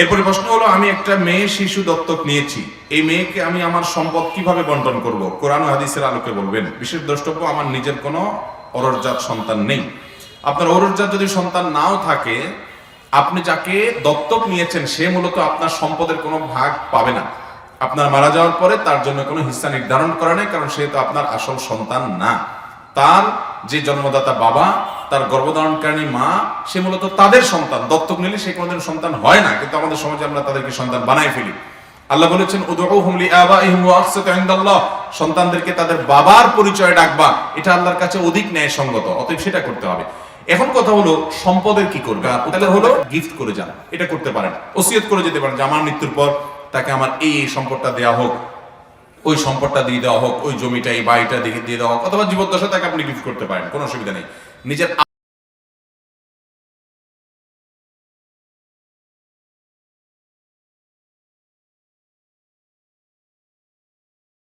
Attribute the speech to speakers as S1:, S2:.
S1: এরপরে প্রশ্ন হলো, আমি একটা মেয়ে শিশু দত্তক নিয়েছি। এই মেয়েকে আমি আমার সম্পদ কীভাবে বন্টন করব? কোরআন হাদিসের আলোকে বলবেন, বিশেষ দ্রষ্টব্য, আমার নিজের কোনো অরজাত সন্তান নেই। আপনার অরজাত যদি সন্তান নাও থাকে, আপনি যাকে দত্তক নিয়েছেন, সে মূলত আপনার সম্পদের কোনো ভাগ পাবে না। আপনার মারা যাওয়ার পরে তার জন্য কোনো হিস্সা নির্ধারণ করা নেই, কারণ সে তো আপনার আসল সন্তান না। তার যে জন্মদাতা বাবা তার গর্ভধারণকারী মা, সে মূলত তাদের সন্তান। দত্তক নিলে সে কোনোদিন সন্তান হয় না, কিন্তু আমাদের সমাজে আমরা তাদেরকে সন্তান বানাই ফেলি। আল্লাহ বলেছেন সন্তানদেরকে তাদের বাবার পরিচয় ডাকবা, এটা আল্লাহর কাছে অধিক ন্যায় সঙ্গত অতএব সেটা করতে হবে। এখন কথা হলো, সম্পদের কি করবে? উত্তর হলো গিফট করে যান। এটা করতে পারেন, ওসিয়ত করে যেতে পারেন যে, আমার মৃত্যুর পর তাকে আমার এই সম্পদটা দেওয়া হোক। ওই সম্পদটা দিয়ে দেওয়া হোক, ওই জমিটা, এই বাড়িটা দিয়ে দেওয়া হোক, অথবা জীবদ্দশা তাকে আপনি গিফট করতে পারেন, কোনো অসুবিধা নেই। নিজের